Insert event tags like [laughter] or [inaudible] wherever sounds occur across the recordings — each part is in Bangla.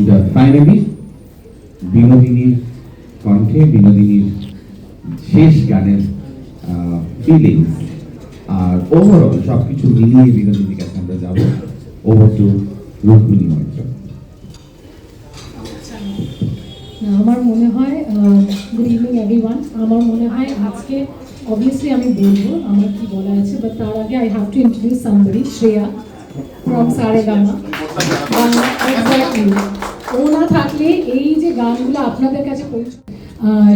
অ্যান্ড ফাইনালি বিনোদিনীর কণ্ঠে বিনোদিনীর শেষ গানের ফিলিংস আর ওভারঅল সব কিছু মিলিয়ে বিনোদিনীর কাছে আমরা যাব ওভার টু রুক্মিণী মৈত্র। না, আমার মনে হয় গুড ইভিনিং এভরিওয়ান আমার মনে হয় আজকে অবভিয়াসলি আমি বলব আমার কি বলা আছে বাট তার আগে I have to introduce somebody Shreya from Saregama exactly ও না থাকলে এই যে গানগুলো আপনাদের কাছে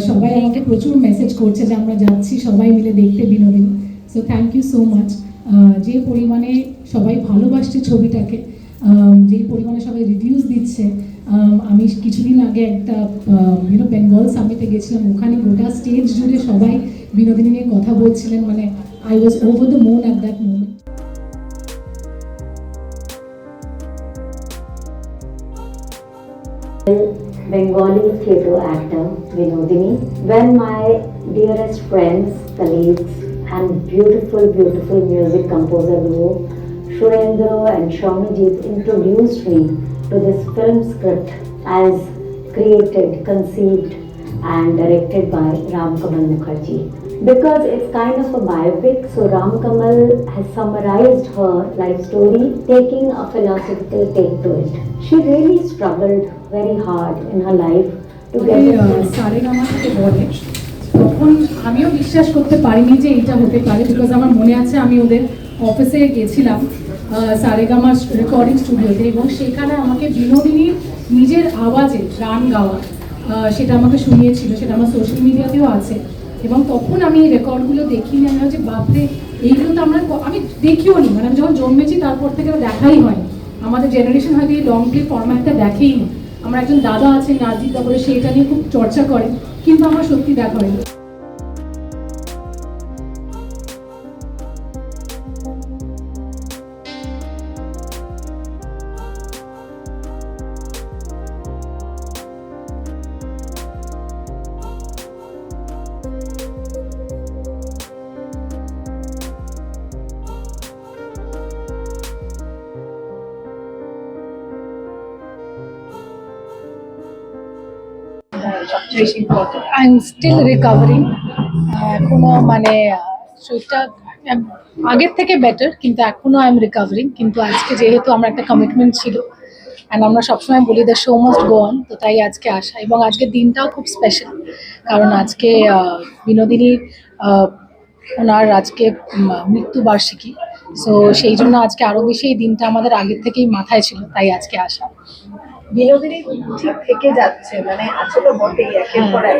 সবাই আমাকে প্রচুর মেসেজ করছে যে আমরা যাচ্ছি সবাই মিলে দেখতে Binodini. So thank you so much যে পরিমাণে সবাই ভালোবাসছে ছবিটাকে যেই পরিমাণে সবাই রিভিউজ দিচ্ছে আম, কিছুদিন আগে একটা ইউনো বেঙ্গল সামিটে গেছিলাম ওখানে গোটা স্টেজ জুড়ে সবাই বিনোদিনী নিয়ে কথা বলছিলেন মানে I was over the moon at that moment Bengali theatre actor Vinodini. When my dearest friends, colleagues, and beautiful, beautiful music composer duo Shurendra and Shomijit introduced me to this film script as created, conceived, and directed by Ram Kamal Mukherjee Because it's kind of a biopic, so Ram Kamal has summarized her life story, taking a philosophical take to it. She really struggled very hard in her life to get it. Saregama থেকে বলে তখন আমিও বিশ্বাস করতে পারিনি যে এটা হতে পারে বিকজ আমার মনে আছে আমি ওদের অফিসে গেছিলাম সারেগামা রেকর্ডিং স্টুডিওতে এবং সেখানে আমাকে বিনোদিনীর নিজের আওয়াজে গান গাওয়া আহ, সেটা আমাকে শুনিয়েছিল সেটা আমার সোশ্যাল মিডিয়াতেও আছে এবং তখন আমি এই রেকর্ডগুলো দেখিনি, আমি যে বাপরে, এইগুলো তো আমরা আমি দেখিও নি। মানে আমি যখন জন্মেছি, তারপর থেকে দেখাই হয় আমাদের জেনারেশন হয়তো এই লং প্লে ফর্ম্যাটটা দেখেই না। আমার একজন দাদা আছে রাজদীপ দা বলে সেইটা নিয়ে খুব চর্চা করে, কিন্তু আমার সত্যি দেখা হয়নি। আই এম স্টিল রিকভারিং এখনও মানে শরীরটা আগের থেকে বেটার কিন্তু এখনও আই এম রিকভারিং কিন্তু আজকে যেহেতু আমার একটা কমিটমেন্ট ছিল অ্যান্ড আমরা সবসময় বলি the show must go on তো তাই আজকে আসা। এবং আজকের দিনটাও খুব স্পেশাল কারণ আজকে বিনোদিনীর ওনার আজকে মৃত্যুবার্ষিকী। সো সেই জন্য আজকে আরও বেশি এই দিনটা আমাদের আগের থেকেই মাথায় ছিল তাই আজকে আসা। বিনোদিনী ঠিক থেকে যাচ্ছে মানে আছে তো বটেই একের পর এক।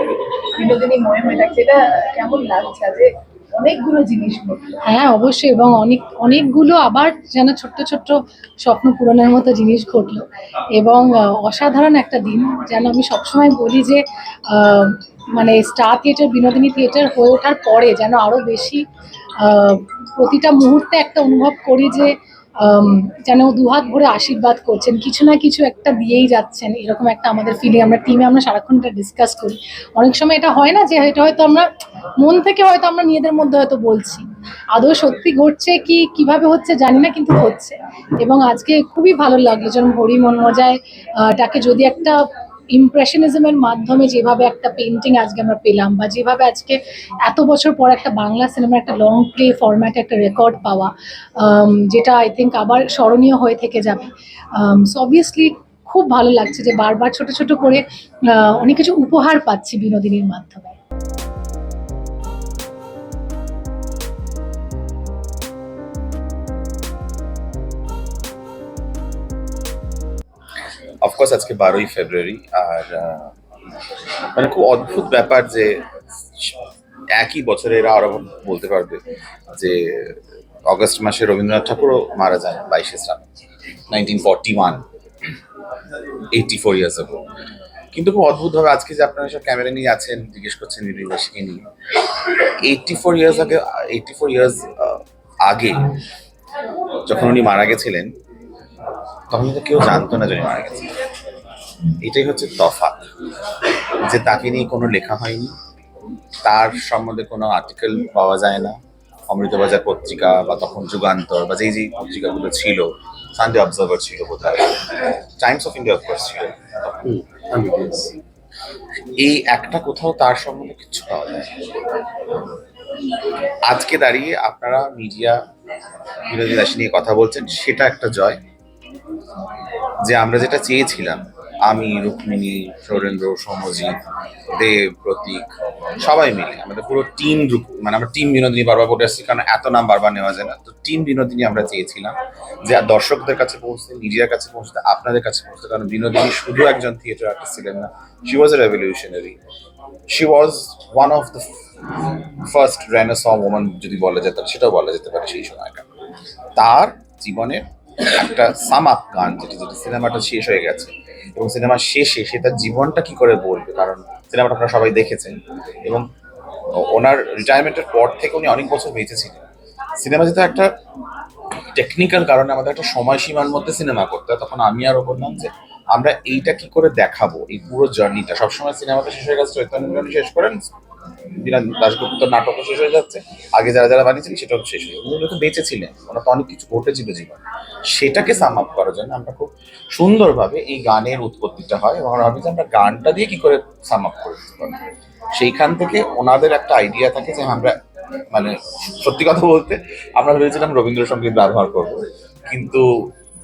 বিনোদিনী ময়ে হয়ে থাকছে এটা কেমন লাগছে যে অনেকগুলো জিনিস হ্যাঁ অবশ্যই এবং অনেক অনেকগুলো আবার যেন ছোট্ট ছোট্ট স্বপ্ন পূরণের মতো জিনিস ঘটলো। এবং অসাধারণ একটা দিন যেন আমি সবসময় বলি যে আহ, মানে স্টার থিয়েটার বিনোদিনী থিয়েটার হয়ে ওঠার পরে যেন আরও বেশি প্রতিটা মুহূর্তে একটা অনুভব করি যে যেন দুহাত ভরে আশীর্বাদ করছেন। কিছু না কিছু একটা দিয়েই যাচ্ছেন। এরকম একটা আমাদের ফিলিং আমরা টিমে আমরা সারাক্ষণ এটা ডিসকাস করি। অনেক সময় এটা হয় না যে, এটা হয়তো আমরা, মন থেকে হয়তো আমরা নিজেদের মধ্যে হয়তো বলছি। আদৌ সত্যি ঘটছে কি, কীভাবে হচ্ছে জানি না, কিন্তু হচ্ছে। এবং আজকে খুবই ভালো লাগল। যেমন হরি মন মজায় তাকে যদি একটা ইমপ্রেশনিজমের মাধ্যমে যেভাবে একটা পেন্টিং আজকে আমরা পেলাম বা যেভাবে আজকে এত বছর পর একটা বাংলা সিনেমার একটা লং প্লে ফরম্যাটে একটা রেকর্ড পাওয়া যেটা আই থিঙ্ক আবার স্মরণীয় হয়ে থেকে যাবে। সো অবভিয়াসলি খুব ভালো লাগছে যে বারবার ছোট ছোট করে অনেক কিছু উপহার পাচ্ছি বিনোদিনীর মাধ্যমে। অফকোর্স আজকে বারোই ফেব্রুয়ারি, আর মানে খুব অদ্ভুত ব্যাপার যে একই বছরে এরা আরও বলতে পারবে যে অগস্ট মাসে রবীন্দ্রনাথ ঠাকুরও মারা যায় বাইশে শ্রাবণ nineteen forty one eighty four years ago কিন্তু খুব অদ্ভুতভাবে আজকে যে আপনারা সব ক্যামেরা নিয়ে আছেন, জিজ্ঞেস করছেন নির্বাসীকে নিয়ে এইটি ফোর ইয়ার্স আগে এইটি ফোর ইয়ার্স আগে যখন উনি মারা গেছিলেন, তখন কিন্তু কেউ জানতো না যে উনি মারা গেছেন। এটাই হচ্ছে তফাৎ যে তাকে নিয়ে কোনো লেখা হয়নি। তার সম্বন্ধে কোনো আর্টিকেল পাওয়া যায় না। অমৃতবাজার পত্রিকা বা তখন যুগান্তর বা যেই যেই পত্রিকাগুলো ছিল সানডে অবজার্ভার ছিল বোধহয়। টাইমস অফ ইন্ডিয়া অফকোর্স ছিল। এই একটা কোথাও তার সম্বন্ধে কিছু পাওয়া যায়। আজকে দাঁড়িয়ে আপনারা মিডিয়া বিরোধী দাসী নিয়ে কথা বলছেন সেটা একটা জয়। যে আমরা যেটা চেয়েছিলাম আমি, রুক্মিণী, সৌরেন্দ্র সমজিৎ দেব, প্রতীক, সবাই মিলে, আমাদের পুরো টিম মানে আমরা টিম বিনোদিনী বারবার বলে আসছি, কারণ এত নাম বারবার নেওয়া যায় না। তো টিম বিনোদিনী আমরা চেয়েছিলাম যে দর্শকদের কাছে পৌঁছতে মিডিয়ার কাছে পৌঁছতে, আপনাদের কাছে পৌঁছতে, কারণ বিনোদিনী শুধু একজন থিয়েটার আর্টিস্ট ছিলেন না she was a revolutionary she was one of the first renaissance woman যদি বলা যেত, সেটাও বলা যেতে পারে সেই সময়টা তার জীবনের একটা সাম আপ গান যেটি যেটি সিনেমাটা শেষ হয়ে গেছে। এবং সিনেমা শেষে সে তার জীবনটা কি করে বলবে? কারণ সিনেমাটা আপনারা সবাই দেখেছেন। এবং ওনার রিটায়ারমেন্টের পর থেকে উনি অনেক বছর বেঁচে ছিলেন। সিনেমা যেহেতু একটা টেকনিক্যাল কারণে আমাদের একটা সময়সীমার মধ্যে সিনেমা করতে তখন আমি আরও বললাম যে আমরা এইটা কি করে দেখাবো? এই পুরো জার্নিটা সবসময় সিনেমাটা শেষ হয়ে গেছে, চৈতন্য শেষ করেন দিনান দাশগুপ্ত নাটকও শেষ হয়ে যাচ্ছে। আগে যারা যারা বানিয়েছিলেন সেটাও শেষ হয়ে উনি তো বেঁচে ছিলেন ওনার তো অনেক কিছু ঘটেছিল জীবন। সেটাকে সাম আপ করার জন্য আমরা খুব সুন্দরভাবে এই গানের উৎপত্তিটা হয় এবং ভাবি যে আমরা গানটা দিয়ে কি করে সাম আপ করে সেইখান থেকে ওনাদের একটা আইডিয়া থাকে যে আমরা মানে সত্যি কথা বলতে আমরা ভেবেছিলাম রবীন্দ্রসঙ্গীত ব্যবহার করব। কিন্তু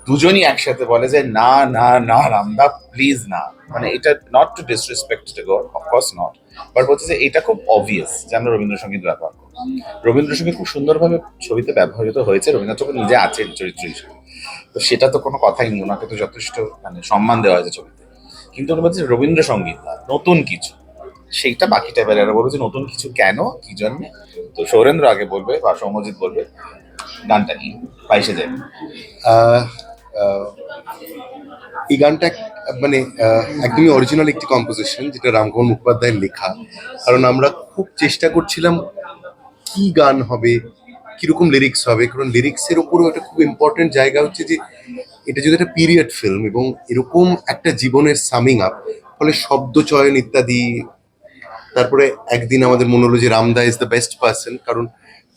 দুজনই একসাথে বলে যে না না না রামদা প্লিজ না। মানে এটা not to disrespect to God of course not but বলছে যে এটা খুব অবভিয়াস যে আমরা রবীন্দ্রসঙ্গীত ব্যবহার করি রবীন্দ্রসঙ্গীত খুব সুন্দরভাবে ছবিতে ব্যবহৃত হয়েছে। রবীন্দ্রনাথ ঠাকুর নিজে আছেন চরিত্র হিসেবে। তো সেটা তো কোনো কথাই নেই ওনাকে তো যথেষ্ট মানে সম্মান দেওয়া হয়েছে ছবিতে। কিন্তু উনি বলছে রবীন্দ্রসঙ্গীত না নতুন কিছু। সেইটা বাকিটা বেলারা বলবে যে নতুন কিছু কেন? কি জন্য? তো সৌরেন্দ্র আগে বলবে বা সৌমজিৎ বলবে গানটা যায় আহ, আহ, এই গানটা মানে একদমই অরিজিনাল একটি কম্পোজিশন যেটা রামকোহন মুখোপাধ্যায়ের লেখা। কারণ আমরা খুব চেষ্টা করছিলাম কি গান হবে, কীরকম লিরিক্স হবে, কারণ লিরিক্সের উপরও একটা খুব ইম্পর্টেন্ট জায়গা হচ্ছে যে, এটা যদি একটা পিরিয়ড ফিল্ম এবং এরকম একটা জীবনের সামিং আপ ফলে শব্দ চয়ন ইত্যাদি, তারপরে একদিন আমাদের মনে হলো যে Ramda is the best person কারণ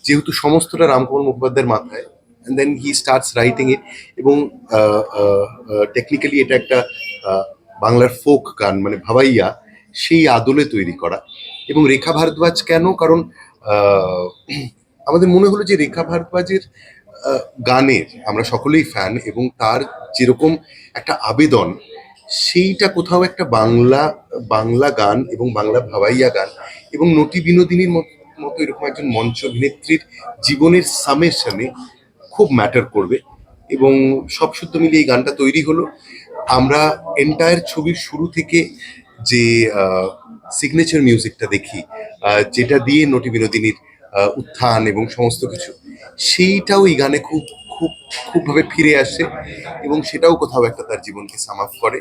যেহেতু সমস্তটা রামকোহন মুখোপাধ্যায়ের মাথায় and then he starts writing it এবং টেকনিক্যালি এটা একটা বাংলার ফোক গান মানে ভাবাইয়া, সেই আদলে তৈরি করা। এবং রেখা ভারদ্বাজ কেন? কারণ আমাদের মনে হলো যে রেখা ভারদ্বাজের গানের আমরা সকলেই ফ্যান এবং তার যেরকম একটা আবেদন, সেইটা কোথাও একটা বাংলা বাংলা গান এবং বাংলা ভাবাইয়া গান এবং নটি বিনোদিনীর মতো এরকম একজন মঞ্চ অভিনেত্রীর জীবনের সামেশনে খুব ম্যাটার করবে এবং সব সূত্র মিলিয়ে এই গানটা তৈরি হলো। আমরা এন্টায়ার ছবির শুরু থেকে যে সিগনেচার মিউজিকটা দেখি যেটা দিয়ে নটি বিনোদিনীর উত্থান এবং সমস্ত কিছু, সেইটাও এই গানে খুব খুব, খুবভাবে ফিরে আসে এবং সেটাও কোথাও একটা তার জীবনকে সাম করে।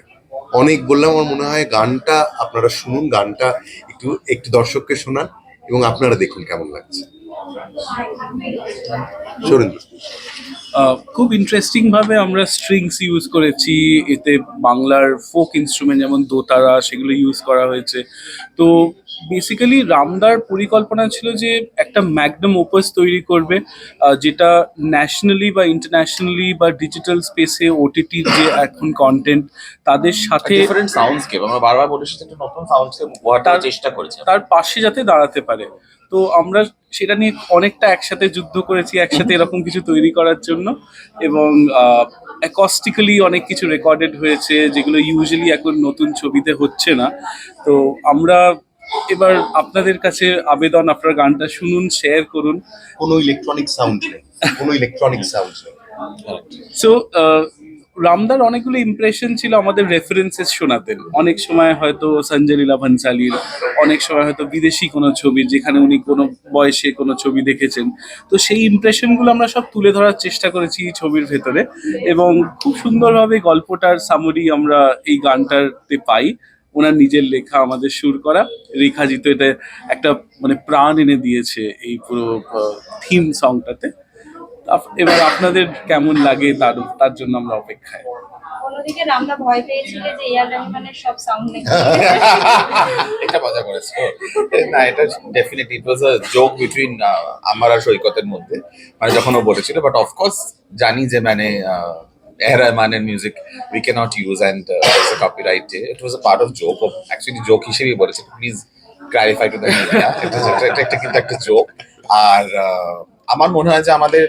অনেক বললাম, আমার মনে হয় গানটা আপনারা শুনুন, গানটা একটু একটু দর্শককে শোনান এবং আপনারা দেখুন কেমন লাগছে। খুব ইন্টারেস্টিং ভাবে আমরা স্ট্রিংস ইউজ করেছি, এতে বাংলার ফোক ইনস্ট্রুমেন্ট যেমন দোতারা সেগুলো ইউজ করা হয়েছে। তো বেসিক্যালি রামদার পরিকল্পনা ছিল যে একটা ম্যাগনাম ওপাস তৈরি করবে যেটা ন্যাশনালি বা ইন্টারন্যাশনালি বা ডিজিটাল স্পেসে ওটিটির যে এখন কন্টেন্ট তাদের সাথে ডিফারেন্ট সাউন্ডস্কেপ আমরা বারবার বলে এসেছি একটা নতুন সাউন্ডস্কেপ চেষ্টা করেছি। তার পাশে যাতে দাঁড়াতে পারে। তো আমরা সেটা নিয়ে অনেকটা একসাথে যুদ্ধ করেছি একসাথে এরকম কিছু তৈরি করার জন্য এবং অ্যাকস্টিক্যালি অনেক কিছু রেকর্ডেড হয়েছে যেগুলো ইউজুয়ালি এখন নতুন ছবিতে হচ্ছে না। তো আমরা এবার আপনাদের কাছে আবেদন আপনার গানটা শুনুন শেয়ার করুন। কোনো ইলেকট্রনিক সাউন্ড নেই কোনো ইলেকট্রনিক সাউন্ড নেই। সো রামদার অনেকগুলো ইমপ্রেশন ছিল আমাদের রেফারেন্সেস শোনাতেন। অনেক সময় হয়তো সঞ্জয় লীলা ভানসালির অনেক সময় হয়তো বিদেশি কোনো ছবি যেখানে উনি কোনো বয়সে কোনো ছবি দেখেছেন। তো সেই ইমপ্রেশনগুলো আমরা সব তুলে ধরার চেষ্টা করেছি ছবির ভেতরে এবং খুব সুন্দরভাবে গল্পটার সামরি আমরা এই গানটাতে পাই। ওনার নিজের লেখা আমাদের সুর করা। রেখাজিত এটা একটা মানে প্রাণ এনে দিয়েছে এই পুরো থিম সংটাতে এবার আপনাদের কেমন লাগে তার তার জন্য আমরা অপেক্ষায়। অন্যদিকে রামদা ভয় পেয়েছিল যে এয়ার রহমানের সব সাউন্ড [laughs] এটা মজা করেছে। না এটা definitely it was a joke between আমার আর সৈকতের মধ্যে। মানে যখন ও বলেছিল বাট অফকোর্স জানি যে মানে. Rahman music we cannot use and uh, there's a copyright. It was a part of joke. Of, actually, joke হিসেবেই বলেছে please clarify to the media এটা এটা কিন্তু একটা জোক আর আমার মনে হয় যে আমাদের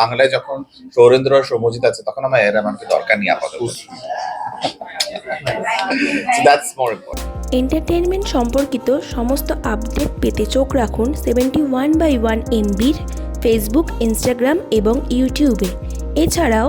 বাংলায় যখন সৌরেন্দ্র সৌমজিৎ আছে তখন আমার এ আর রহমানকে দরকার নেই আপাতত। দ্যাটস এন্টারটেনমেন্ট সম্পর্কিত সমস্ত আপডেট পেতে চোখ রাখুন সেভেন্টি ওয়ান বাই ওয়ান এমবির ফেসবুক ইনস্টাগ্রাম এবং ইউটিউবে এছাড়াও